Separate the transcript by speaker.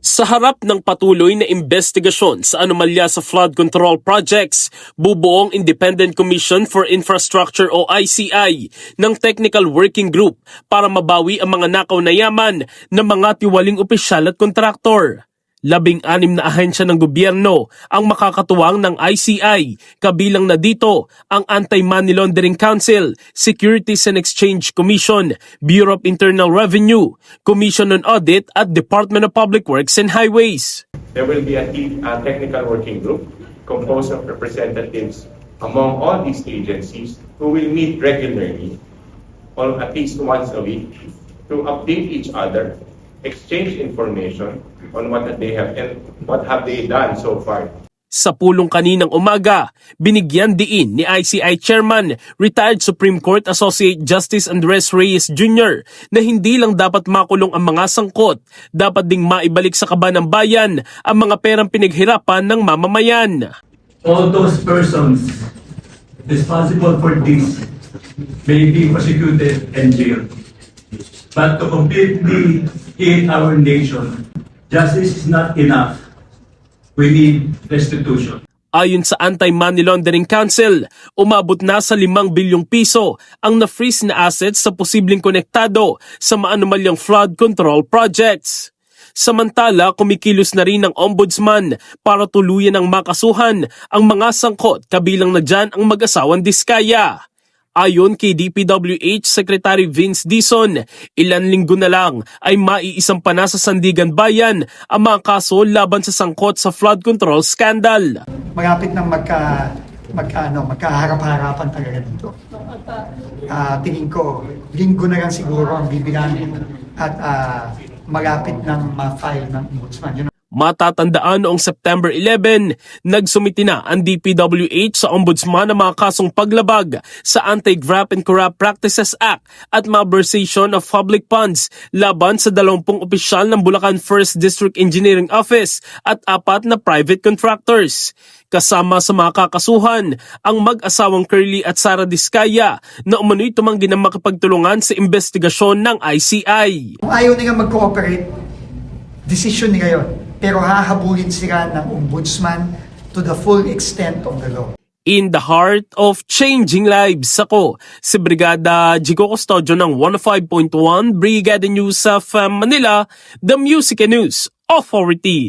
Speaker 1: Sa harap ng patuloy na investigasyon sa anomalya sa flood control projects, bubuong Independent Commission for Infrastructure o ICI ng Technical Working Group para mabawi ang mga nakaw na yaman ng mga tiwaling opisyal at kontraktor. Labing-anim na ahensya ng gobyerno ang makakatuwang ng ICI, kabilang na dito ang Anti-Money Laundering Council, Securities and Exchange Commission, Bureau of Internal Revenue, Commission on Audit at Department of Public Works and Highways.
Speaker 2: There will be a technical working group composed of representatives among all these agencies who will meet regularly, or at least once a week, to update each other, exchange information on what they have and what have they done so far.
Speaker 1: Sa pulong kaninang umaga, binigyan diin ni ICI Chairman, retired Supreme Court Associate Justice Andres Reyes Jr. na hindi lang dapat makulong ang mga sangkot, dapat ding maibalik sa kaba ng bayan ang mga perang pinaghirapan ng mamamayan.
Speaker 3: all those persons responsible for this may be prosecuted and jailed. But to completely heal our nation, justice is not enough. We need restitution.
Speaker 1: Ayon sa Anti-Money Laundering Council, umabot na sa 5 bilyong piso ang na-freeze na assets sa posibleng konektado sa maanomalyang flood control projects. Samantala, kumikilos na rin ang ombudsman para tuluyan ang makasuhan ang mga sangkot kabilang na dyan ang mag-asawang Diskaya. Ayon kay DPWH Secretary Vince Dison, ilan linggo na lang ay maiisang pa na sa Sandigan Bayan ang mga kaso laban sa sangkot sa flood control scandal.
Speaker 4: malapit nang magka magkaano magkaharap-harapan talaga dito. Ah, tingin ko linggo na lang siguro ang bibilang at ah, malapit nang ma-file ng ombudsman.
Speaker 1: Matatandaan noong September 11, nagsumiti na ang DPWH sa ombudsman ng mga kasong paglabag sa Anti-Graft and Corrupt Practices Act at malversation of public funds laban sa 20 opisyal ng Bulacan 1st District Engineering Office at apat na private contractors. Kasama sa mga kakasuhan ang mag-asawang Curly at Sara Diskaya na umano'y tumanggi ng makapagtulungan sa investigasyon ng ICI.
Speaker 4: Ayaw nila mag-cooperate, decision nila yun. Pero hahabulin sila ng ombudsman to the full extent of the law.
Speaker 1: In the heart of changing lives, ako si Brigada Jigo Custodio ng 105.1 Brigada News of uh, Manila, the Music and News Authority.